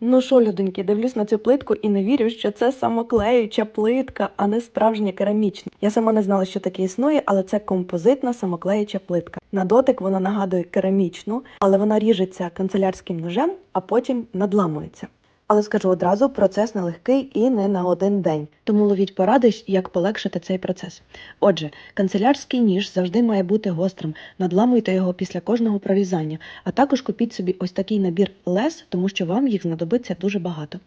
Ну що, людоньки, дивлюсь на цю плитку і не вірю, що це самоклеюча плитка, а не справжня керамічна. Я сама не знала, що таке існує, але це композитна самоклеюча плитка. На дотик вона нагадує керамічну, але вона ріжеться канцелярським ножем, а потім надламується. Але скажу одразу, процес нелегкий і не на один день. Тому ловіть поради, як полегшити цей процес. Отже, канцелярський ніж завжди має бути гострим. Надламуйте його після кожного прорізання, а також купіть собі ось такий набір лез, тому що вам їх знадобиться дуже багато.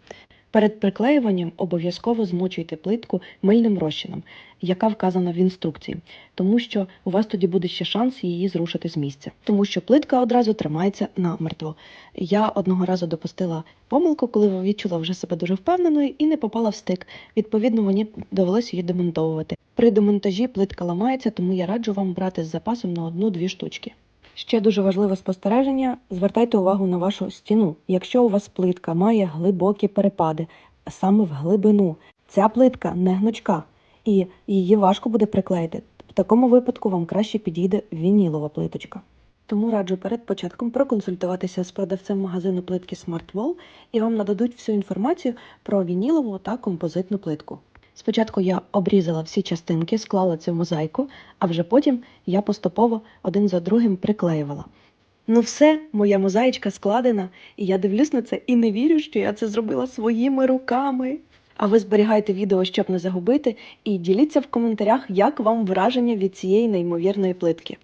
Перед приклеюванням обов'язково змочуйте плитку мильним розчином, яка вказана в інструкції, тому що у вас тоді буде ще шанс її зрушити з місця, тому що плитка одразу тримається намертво. Я одного разу допустила помилку, коли відчула вже себе дуже впевненою і не попала в стик. Відповідно, мені довелося її демонтовувати. При демонтажі плитка ламається, тому я раджу вам брати з запасом на одну-дві штучки. Ще дуже важливе спостереження: звертайте увагу на вашу стіну. Якщо у вас плитка має глибокі перепади, саме в глибину, ця плитка не гнучка, і її важко буде приклеїти. В такому випадку вам краще підійде вінілова плиточка. Тому раджу перед початком проконсультуватися з продавцем магазину плитки Smart Wall, і вам нададуть всю інформацію про вінілову та композитну плитку. Спочатку я обрізала всі частинки, склала цю мозаїку, а вже потім я поступово один за другим приклеювала. Ну все, моя мозаїчка складена, і я дивлюсь на це і не вірю, що я це зробила своїми руками. А ви зберігайте відео, щоб не загубити, і діліться в коментарях, як вам враження від цієї неймовірної плитки.